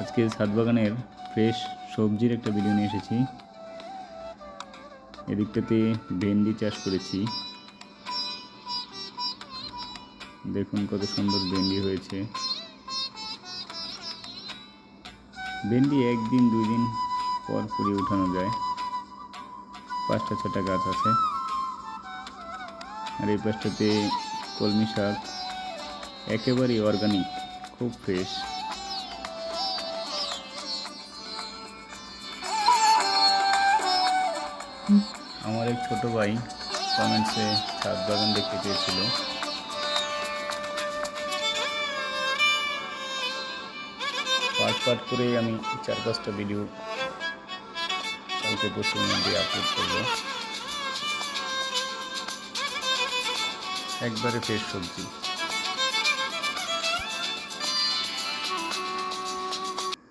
আজকে ছাদ বাগানের ফ্রেশ সবজির একটা ভিডিও নিয়ে এসেছি। এদিকটাতে ভেন্ডি চাষ করেছি। দেখুন কত সুন্দর ভেন্ডি হয়েছে। ভেন্ডি একদিন দুই দিন পর পুড়িয়ে উঠানো যায়। পাঁচটা ছটা গাছ আছে। আর এই পাশটাতে কলমি শাক একেবারেই অর্গানিক খুব ফ্রেশ আমার এক ছোট ভাই কমেন্টসে ছাদ বাগান দেখতে চেয়েছিল। পার্ট পার্ট করে আমি চার পাঁচটা ভিডিও কালকে পরশুর মধ্যে আপলোড করব। একবারে ফ্রেশ সবজি।